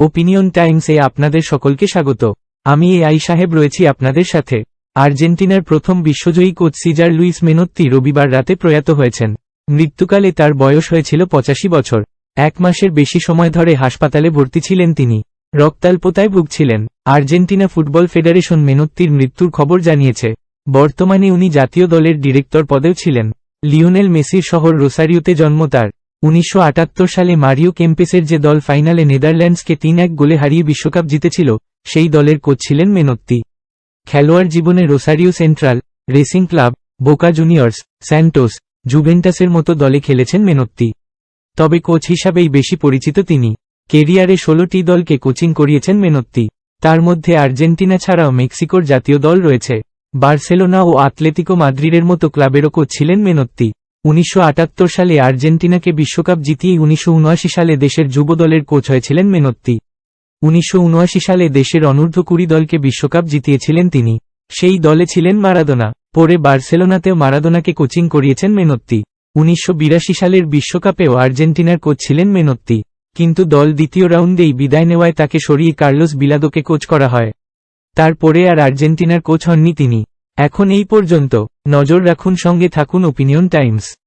Opinion টাইমসে আপনাদের সকলকে স্বাগত। আমি এ আই সাহেব রয়েছি আপনাদের সাথে। আর্জেন্টিনার প্রথম বিশ্বজয়ী কোচ সিজার লুইস মেনোত্তি রবিবার রাতে প্রয়াত হয়েছেন। মৃত্যুকালে তার বয়স হয়েছিল পঁচাশি বছর। এক মাসের বেশি সময় ধরে হাসপাতালে ভর্তি ছিলেন তিনি। রক্তাল্পতায় ভুগছিলেন। আর্জেন্টিনা ফুটবল ফেডারেশন মেনোত্তির মৃত্যুর খবর জানিয়েছে। বর্তমানে উনি জাতীয় দলের ডিরেক্টর পদেও ছিলেন। লিওনেল মেসির শহর রোসারিওতে জন্ম তার। উনিশশো আটাত্তর সালে মারিও কেম্পেসের যে দল ফাইনালে নেদারল্যান্ডসকে তিন এক গোলে হারিয়ে বিশ্বকাপ জিতেছিল, সেই দলের কোচ ছিলেন মেনত্তি। খেলোয়াড় জীবনে Rosario Central, Racing Club, Boca Juniors, Santos, জুভেন্টাসের মতো দলে খেলেছেন মেনত্তি। তবে কোচ হিসাবেই বেশি পরিচিত তিনি। কেরিয়ারে ষোলোটি দলকে কোচিং করিয়েছেন মেনত্তি। তার মধ্যে আর্জেন্টিনা ছাড়াও মেক্সিকোর জাতীয় দল রয়েছে। বার্সেলোনা ও আতলেতিকো মাদ্রিদের মতো ক্লাবেরও কোচ ছিলেন মেনত্তি। উনিশশো আটাত্তর সালে আর্জেন্টিনাকে বিশ্বকাপ জিতিয়ে উনিশশো উনআশি সালে দেশের যুব দলের কোচ হয়েছিলেন মেনত্তি। উনিশশো উনআশি সালে দেশের অনূর্ধ্ব কুড়ি দলকে বিশ্বকাপ জিতিয়েছিলেন তিনি। সেই দলে ছিলেন মারাদোনা। পরে বার্সেলোনাতেও মারাদোনাকে কোচিং করিয়েছেন মেনত্তি। উনিশশো বিরাশি সালের বিশ্বকাপেও আর্জেন্টিনার কোচ ছিলেন মেনত্তি। কিন্তু দল দ্বিতীয় রাউন্ডেই বিদায় নেওয়ায় তাকে সরিয়ে কার্লোস বিলাদোকে কোচ করা হয়। তারপরে আর আর্জেন্টিনার কোচ হননি তিনি। এখন এই পর্যন্ত নজর রাখুন সঙ্গে থাকুন ওপিনিয়ন টাইমস।